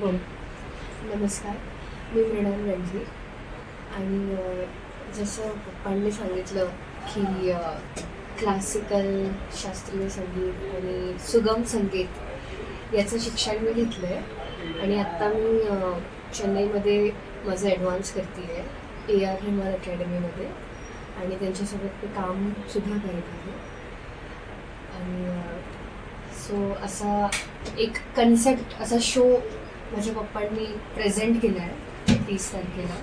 हो. नमस्कार. मी मृणाल रणजी आणि जसं पप्पांनी सांगितलं की क्लासिकल शास्त्रीय संगीत आणि सुगम संगीत याचं शिक्षण मी घेतलं आहे आणि आत्ता मी चेन्नईमध्ये माझं ॲडव्हान्स करते आहे ए आर हेमर अकॅडमीमध्ये आणि त्यांच्यासोबत मी कामसुद्धा करत आहे. आणि सो असा एक कन्सेप्ट असा शो माझ्या पप्पांनी प्रेझेंट केलं आहे तीस तारखेला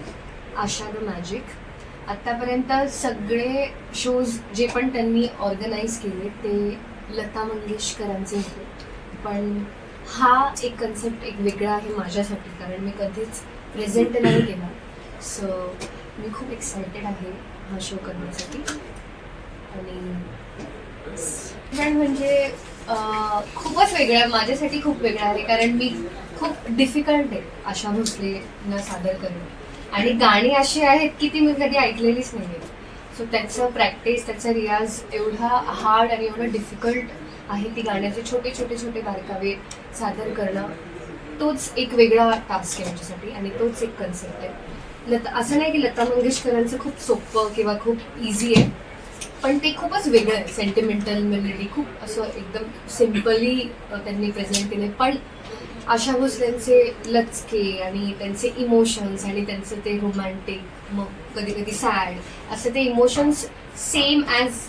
आशा द मॅजिक आत्तापर्यंत सगळे शोज जे पण त्यांनी ऑर्गनाईज केले ते लता मंगेशकरांचे होते. पण हा एक कन्सेप्ट एक वेगळा आहे माझ्यासाठी कारण मी कधीच प्रेझेंट नाही केला. सो मी खूप एक्सायटेड आहे हा शो करण्यासाठी. आणि म्हणजे खूपच वेगळा आहे माझ्यासाठी खूप वेगळा आहे कारण मी खूप डिफिकल्ट आहे आशा भोसलेनं सादर करणं. आणि गाणी अशी आहेत की ती मी कधी ऐकलेलीच नाही आहे सो त्याचं प्रॅक्टिस त्याचा रियाज एवढा हार्ड आणि एवढं डिफिकल्ट आहे ती गाण्याचे छोटे छोटे छोटे बारकावे सादर करणं. तोच एक वेगळा टास्क आहे माझ्यासाठी आणि तोच एक कन्सेप्ट आहे. लता असं नाही की लता मंगेशकरांचं खूप सोपं किंवा खूप इझी आहे पण ते खूपच वेगळं आहे. सेंटिमेंटल मेलडी खूप असं एकदम सिम्पली त्यांनी प्रेझेंट केले पण आशा भोसलेंचे लचके आणि त्यांचे इमोशन्स आणि त्यांचं ते रोमॅन्टिक मग कधी कधी सॅड असं ते emotions same as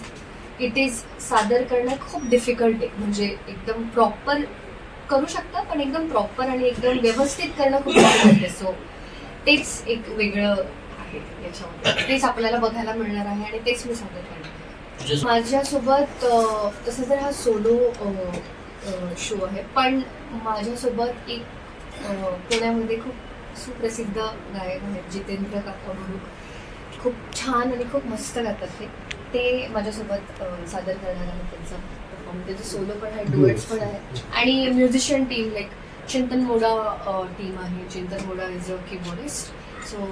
it is सादर करणं खूप डिफिकल्ट आहे. म्हणजे एकदम प्रॉपर करू शकता पण एकदम प्रॉपर आणि एकदम व्यवस्थित करणं खूप डिफिकल्ट आहे. सो तेच एक वेगळं आहे याच्यामध्ये. तेच आपल्याला बघायला मिळणार आहे आणि तेच मी सादर करणार माझ्यासोबत तसं तर हा सोलो शो आहे. पण माझ्यासोबत एक पुण्यामध्ये खूप सुप्रसिद्ध गायक आहेत जितेंद्र काका म्हणून खूप छान आणि खूप मस्त गातात ते. ते माझ्यासोबत सादर करणार आहेत त्यांचा परफॉर्म त्याचं सोलो पण आहे डुएट्स पण आहे आणि म्युझिशियन टीम लाईक चिंतन मोडा टीम आहे. चिंतन मोडा इज अ कीबोर्डिस्ट सो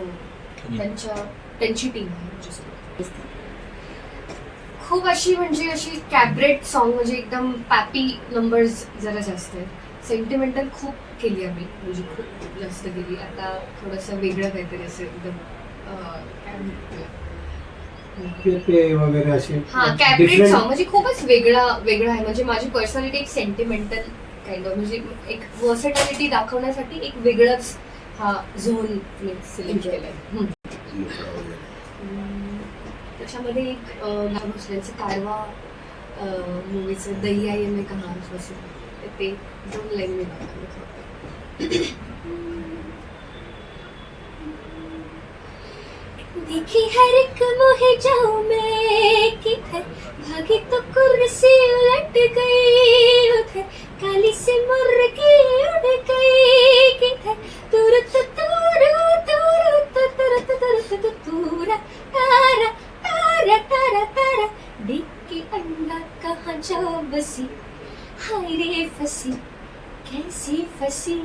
त्यांच्या त्यांची टीम आहे माझ्यासोबत. खूप अशी म्हणजे अशी कॅबरेट सॉन्ग म्हणजे एकदम पॅपी नंबर्स जरा जास्त आहेत सेंटिमेंटल खूप केली आम्ही. म्हणजे खूप जास्त केली. आता थोडंसं वेगळं काहीतरी असं एकदम काय म्हणूया. ते वगैरे असे. हा कॅबरेट सॉन्ग म्हणजे खूपच वेगळा वेगळा आहे. म्हणजे माझी पर्सनॅलिटी एक सेंटिमेंटल काइंड ऑफ म्हणजे एक वर्सेटॅलिटी दाखवण्यासाठी एक वेगळाच हा झोन मी सिलेक्ट केलाय. त्याच्यामध्ये एक अं, भोसलेंचं कारवा मूवीचं दैया ये मैं कहा बसून ते दोन लाईन मी गाणार देखी हर एक मोहे जाऊं मैं किधर भागी तो कुर्सी उलट गई उधर। बसी हाय रे फसी कैसी फसी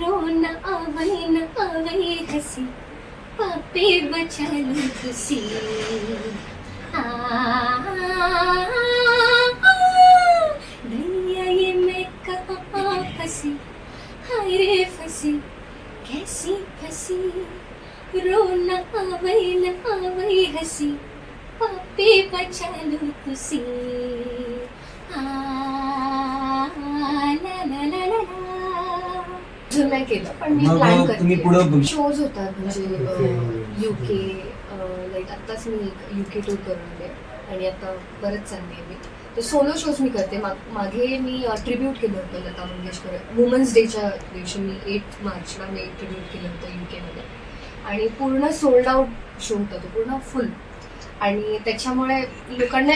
रोना आवई न आवई हसी पापे बचा लो तुसी आ, दैया ये मैं कहाँ फंसी हाय रे फंसी कैसी फंसी रोना आवई न आवई हसी पापे बचा लो तुसी अजून नाही केलं पण मी मग प्लॅन तुम्ही करते शोज होतात म्हणजे. युके लाईक आत्ताच मी युके टूर करून आले आणि आता परत चालली आहे मी तर सोलो शोज मी करते. माग- मागे मी ट्रिब्यूट केलं होतं लता मंगेशकर. वुमन्स डेच्या दिवशी मी एट मार्चला मी ट्रिब्यूट केलं होतं युकेमध्ये आणि पूर्ण सोल्ड आउट शो होता तो पूर्ण फुल आणि त्याच्यामुळे लोकांना